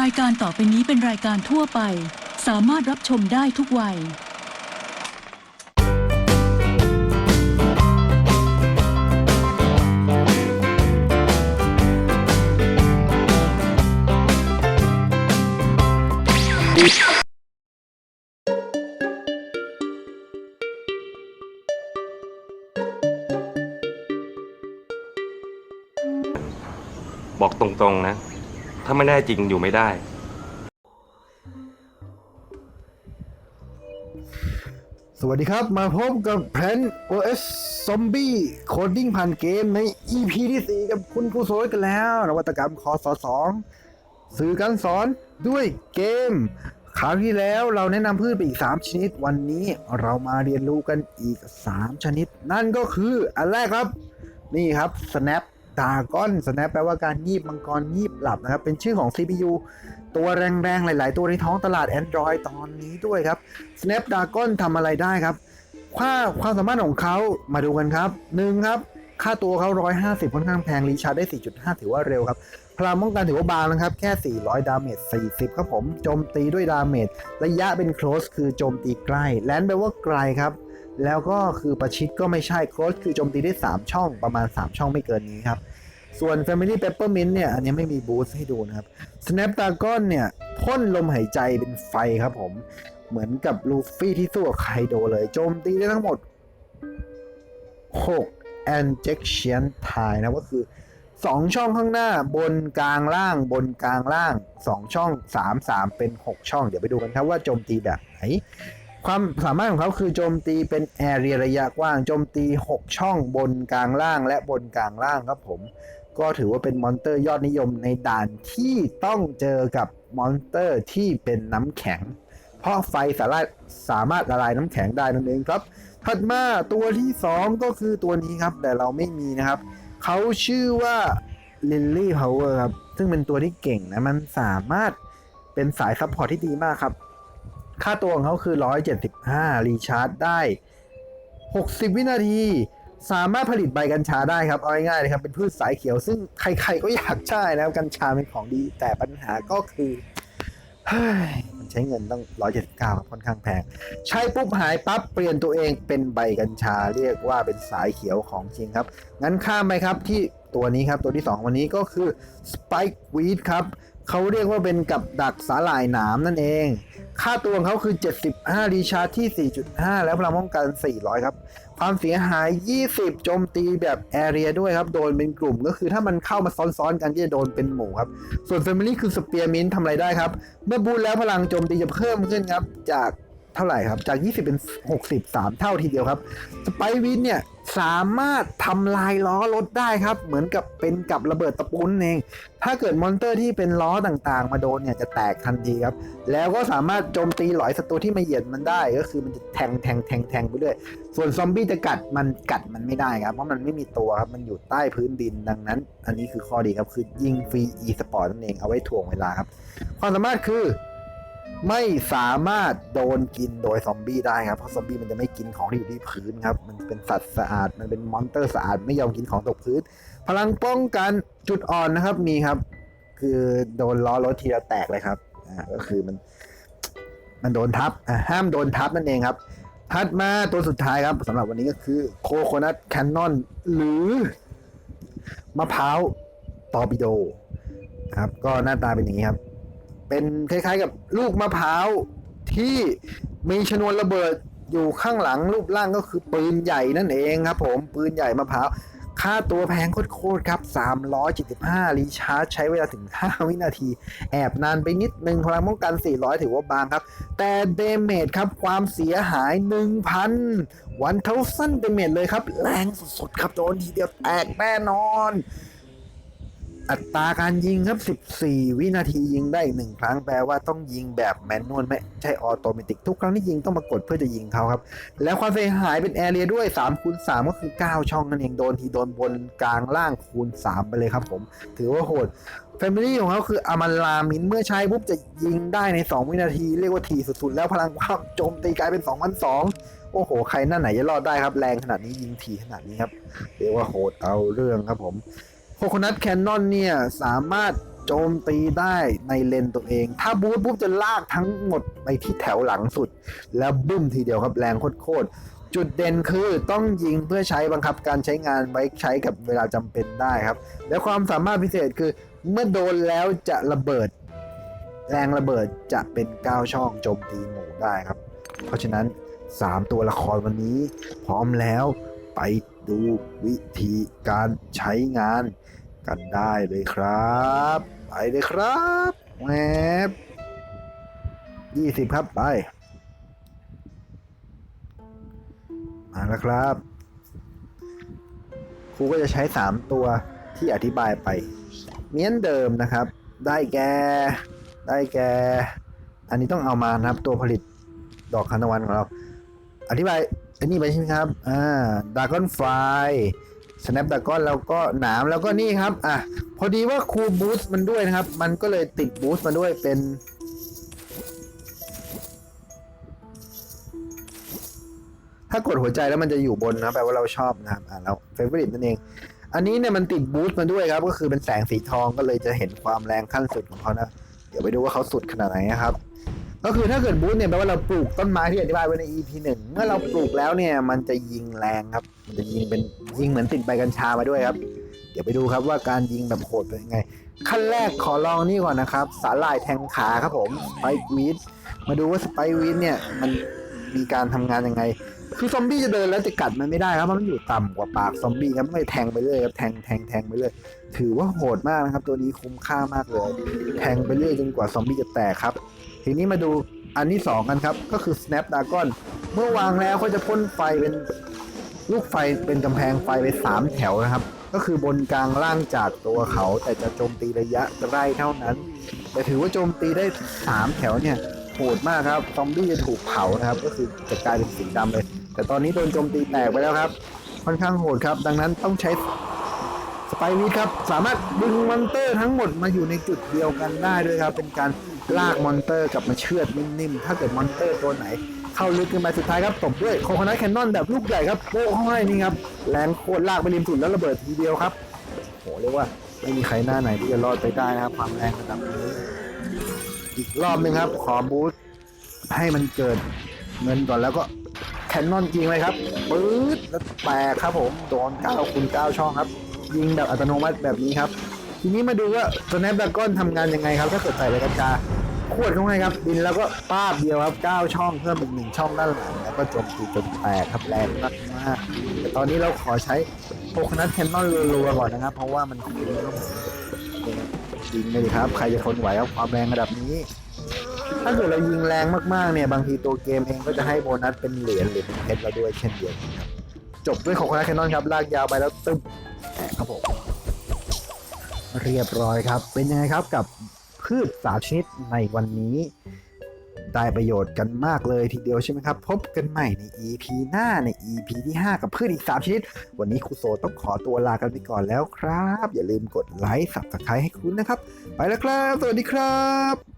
รายการต่อไปนี้เป็นรายการทั่วไป สามารถรับชมได้ทุกวัย บอกตรงๆนะ ถ้าไม่แน่จริงอยู่ไม่ได้ สวัสดีครับ มาพบกับแผน OS Zombie Coding ผ่านเกมใน EP ที่ 4 กับคุณครูโซยกันแล้ว นวัตกรรมคอส2สื่อการสอนด้วยเกมคราวที่แล้วเราแนะนำพืชไปอีก 3 ชนิด วันนี้เรามาเรียนรู้กันอีก 3 ชนิด นั่นก็คืออันแรกครับ นี่ครับ Snap Dragon Snap แปลว่าการยีบมังกรยีบหลับนะครับ เป็นชื่อของ CPU ตัวแรงๆ หลาย ๆ ตัวในท้องตลาด Android ตอนนี้ด้วยครับ Snapdragon ทำอะไรได้ครับค่าความสามารถของเขามาดูกันครับ1ครับ ค่าตัวเขา 150 ค่อนข้างแพง รีชาร์จได้ 4.5 ถือว่าเร็วครับ พลังป้องกันถือว่าบางนะครับ แค่ 400 ดาเมจ 40 ครับผม โจมตีด้วยดาเมจ ระยะเป็น close คือโจมตีใกล้ แลนแปลว่าไกลครับ แล้วก็คือประชิดก็ไม่ใช่ close คือโจมตีได้ 3 ช่องประมาณ 3 ช่องไม่เกินนี้ครับ ส่วน Family Peppermint เนี่ย อันนี้ไม่มีบูสต์ให้ดูนะครับ Snapdragon เนี่ยพ่นลมหายใจเป็นไฟครับผม เหมือนกับลูฟี่ที่สู้กับไคโดเลย โจมตีได้ทั้งหมด 6 injection time นะก็คือ 2 ช่องข้างหน้าบนกลางล่างบนกลางล่าง 2 ช่อง 3 3 เป็น 6 ช่อง เดี๋ยวไปดูกันครับว่าโจมตีแบบไหน ความสามารถของเขาคือโจมตีเป็นแอเรียระยะกว้างโจมตี 6 ช่องบนกลางล่างและบนกลางล่างครับผม ก็ถือว่าเป็นมอนเตอร์ยอดนิยมในด่านที่ต้องเจอกับมอนเตอร์ที่เป็นน้ำแข็ง เพราะไฟสารสามารถละลายน้ำแข็งได้นั่นเองครับ ถัดมาตัวที่ 2 ก็คือตัวนี้ครับ แต่เราไม่มีนะครับ เขาชื่อว่า Lily Power ครับ ซึ่งเป็นตัวที่เก่งนะ มันสามารถเป็นสายซัพพอร์ตที่ดีมากครับ ค่าตัวของเขาคือ 175 รีชาร์จได้ 60 วินาที สามารถผลิตใบกัญชาได้ครับ เอาง่ายๆเลยครับ เป็นพืชสายเขียวซึ่งใครๆก็อยากใช้นะครับ กัญชาเป็นของดี แต่ปัญหาก็คือเฮ้ยมันใช้เงินต้อง 179ครับค่อนข้างแพง ใช้ปุ๊บหายปั๊บ เปลี่ยนตัวเองเป็นใบกัญชา เรียกว่าเป็นสายเขียวของจริงครับ งั้นข้ามไปครับที่ตัวนี้ครับ ตัวที่ 2 วันนี้ก็คือ Spike Weed ครับ เขาเรียกว่าเป็นกับดักสาหร่ายหนามนั่นเอง ค่าตัวของเขาคือ 75 รีชาร์จที่ 4.5 แล้วพลังป้องกัน 400 ครับ ความเสียหาย 20 โจมตีแบบแอเรียด้วยครับ โดนเป็นกลุ่มก็คือถ้ามันเข้ามาซ้อนๆกันก็จะโดนเป็นหมู่ครับ ส่วน Family คือสเปียร์มินทำอะไรได้ครับ เมื่อบูทแล้วพลังโจมตีจะเพิ่มขึ้นครับ จาก เท่าไหร่ครับ จาก 20 เป็น 63 เท่าทีเดียวครับ สไปวินเนี่ยสามารถทำลายล้อรถได้ครับ เหมือนกับเป็นกับระเบิดตะปูนนเอง ถ้าเกิดมอนเตอร์ที่เป็นล้อต่างๆ มาโดนเนี่ยจะแตกทันทีครับ แล้วก็สามารถโจมตีหลอยศัตรูที่มาเหยียดมันได้ ก็คือมันจะแทงแทงแทงแทงไปเรื่อย ส่วนซอมบี้จะกัดมันกัดมันไม่ได้ครับ เพราะมันไม่มีตัวครับ มันอยู่ใต้พื้นดินดังนั้น อันนี้คือข้อดีครับ คือยิงฟรี e สปอร์ตนั่นเอง เอาไว้ถ่วงเวลาครับ ความสามารถคือ ไม่สามารถโดนกินโดยซอมบี้ได้ครับ เพราะซอมบี้มันจะไม่กินของที่อยู่ที่พื้นครับ มันเป็นสัตว์สะอาด มันเป็นมอนเตอร์สะอาด ไม่ยอมกินของตกพื้น พลังป้องกันจุดอ่อนนะครับ มีครับ คือโดนล้อรถทีละแตกเลยครับ อ่า ก็คือมัน มันโดนทับ อ่าห้ามโดนทับนั่นเองครับ ถัดมาตัวสุดท้ายครับสำหรับวันนี้ก็คือโคโคนัทแคนนอนหรือมะพร้าวตอร์ปิโดครับ ก็หน้าตาเป็นอย่างนี้ครับ เป็นคล้ายๆกับลูกมะพร้าวที่มีชนวนระเบิดอยู่ข้างหลังรูปร่างก็คือปืนใหญ่นั่นเองครับผมปืนใหญ่มะพร้าวค่าตัวแพงโคตรๆครับ 375 รีชาร์จใช้เวลาถึง 5 วินาที แอบนานไปนิดนึงพลังป้องกัน 400 ถือว่าบางครับ แต่เดเมจครับ ความเสียหาย 1,000 วันเท่าสั้นเดเมจเลยครับ แรงสุดๆครับ โดนทีเดียวแตกแน่นอน อัตราการยิงครับ 14 วินาทียิงได้หนึ่งครั้งแปลว่าต้องยิงแบบแมนนวลไม่ใช่ออโตเมติกทุกครั้งที่ยิงต้องมากดเพื่อจะยิงเขาครับ แล้วความเสียหายเป็นแอเรียด้วย3คูณ3ก็คือ 9 ช่องนั่นเองโดนทีโดนบนกลางล่างคูณ 3 ไปเลยครับผม ถือว่าโหดแฟมิลี่ของเขาคืออามันลามินเมื่อใช้ปุ๊บจะยิงได้ใน 2 วินาที เรียกว่าทีสุดๆ แล้วพลังความโจมตีกลายเป็น2 0 0โอ้โห ใครหน้าไหนจะรอดได้ครับแรงขนาดนี้ยิงทีขนาดนี้ครับเรียกว่าโหดเอาเรื่องครับผม โคโคนัทแคนนอนเนี่ย สามารถโจมตีได้ในเลนตัวเอง ถ้าบูทปุ๊บจะลากทั้งหมดไปที่แถวหลังสุด แล้วบึ้มทีเดียวครับแรงโคตรจุดเด่นคือต้องยิงเพื่อใช้บังคับการใช้งานไว้ใช้กับเวลาจำเป็นได้ครับ และความสามารถพิเศษคือเมื่อโดนแล้วจะระเบิด แรงระเบิดจะเป็น 9 ช่องโจมตีหมู่ได้ครับ เพราะฉะนั้น 3 ตัวละครวันนี้ พร้อมแล้ว ไปดูวิธีการใช้งานกันได้เลยครับ ไปเลยครับแหวบ20ครับไป มาแล้วครับครูก็จะใช้ 3 ตัวที่อธิบายไปเหมือนเดิมนะครับ ได้แก่ได้แก่อันนี้ต้องเอามานะครับตัวผลิตดอกคานตะวันของเรา อธิบาย อันนี้ไปใช่ไหมครับ อ่าดากอนไฟสแนปดากอนแล้วก็หนามแล้วก็นี่ครับ อะ พอดีว่าครูบูสต์มันด้วยนะครับ มันก็เลยติดบูสต์มาด้วยเป็นถ้ากดหัวใจแล้วมันจะอยู่บนนะแปลว่าเราชอบนะครับอ่าเราเฟเวอร์ริทนั่นเอง อันนี้เนี่ยมันติดบูสต์มาด้วยครับ ก็คือเป็นแสงสีทองก็เลยจะเห็นความแรงขั้นสุดของเขานะ เดี๋ยวไปดูว่าเขาสุดขนาดไหนนะครับ ก็คือถ้าเกิดบูสเนี่ยแปลว่าเราปลูกต้นไม้ที่อธิบายไว้ใน EP หนึ่งเมื่อเราปลูกแล้วเนี่ยมันจะยิงแรงครับ มันจะยิงเป็นยิงเหมือนติดใบกัญชามาด้วยครับ เดี๋ยวไปดูครับว่าการยิงแบบโหดเป็นยังไง ขั้นแรกขอลองนี่ก่อนนะครับสาหร่ายแทงขาครับผมสไปค์วีดมาดูว่าสไปค์วีดเนี่ยมันมีการทำงานยังไง คือซอมบี้จะเดินแล้วจะกัดมันไม่ได้ครับมันอยู่ต่ำกว่าปากซอมบี้ครับไม่แทงไปเรื่อยครับแทงแทงแทงไปเรื่อยถือว่าโหดมากนะครับ ตัวนี้คุ้มค่ามากเลย แทงไปเรื่อยจนกว่าซอมบี้จะแตกครับ ทีนี้มาดูอันที่สองกันครับ ก็คือ snap dragon เมื่อวางแล้วเขาจะพ่นไฟเป็นลูกไฟเป็นกำแพงไฟไปสามแถวนะครับ ก็คือบนกลางล่างจากตัวเขา แต่จะโจมตีระยะใกล้เท่านั้น แต่ถือว่าโจมตีได้สามแถวเนี่ยโหดมากครับซอมบี้จะถูกเผานะครับ ก็คือจะกลายเป็นสีดำเลย แต่ตอนนี้โดนโจมตีแตกไปแล้วครับ ค่อนข้างโหดครับ ดังนั้นต้องใช้ ไปวีดครับสามารถดึงมอนเตอร์ทั้งหมดมาอยู่ในจุดเดียวกันได้ด้วยครับ เป็นการลากมอนเตอร์กลับมาเชือดนิ่มๆถ้าเกิดมอนเตอร์ตัวไหน เข้าลึกขึ้นไปสุดท้ายครับตบด้วยโคคอนัทแคนนอนแบบลูกใหญ่ครับโป้เข้าให้นี่ครับแรงโคตรลากไปริมสุดแล้วระเบิดทีเดียวครับโหเรียกว่าไม่มีใครหน้าไหนที่จะรอดไปได้นะครับ ความแรงระดับนี้อีกรอบหนึ่งครับ ขอบูสต์ให้มันเกิดเงินก่อนแล้วก็แคนนอนยิงเลยครับปื๊ดแล้วแตกครับผมโดน9คูณ9ช่องครับ ยิงแบบอัตโนมัติแบบนี้ครับ ทีนี้มาดูว่า Snapdragon ทำงานยังไงครับ ถ้าเกิดใส่ใบกัญชาขวดเข้าให้ครับบินแล้วก็ป้าบเดียวครับ9ช่องเพิ่มอีกหนึ่งช่องด้านหลังแล้วก็จมตีจนแตกครับแรงมากมากแต่ตอนนี้เราขอใช้โคคนัทแคนนอนรัวๆก่อนนะครับ เพราะว่ามันคุ้มครับยิงเลยครับ ใครจะทนไหวกับความแรงระดับนี้ ถ้าเกิดเรายิงแรงมากๆเนี่ย บางทีตัวเกมเองก็จะให้โบนัสเป็นเหรียญหรือเป็นเพชรเราด้วยเช่นเดียวกันครับ จบด้วยโคคนัทแคนนอนครับ ลากยาวไปแล้วตึ๊บครับผมเรียบร้อยครับ เป็นยังไงครับกับพืชสามชนิดในวันนี้ ได้ประโยชน์กันมากเลยทีเดียวใช่ไหมครับ พบกันใหม่ใน EP หน้าใน EP ที่ 5 กับพืชอีก 3 ชนิด วันนี้ครูโซต้องขอตัวลากันไปก่อนแล้วครับ อย่าลืมกดไลค์สับสไครต์ให้คุณนะครับ ไปแล้วครับ สวัสดีครับ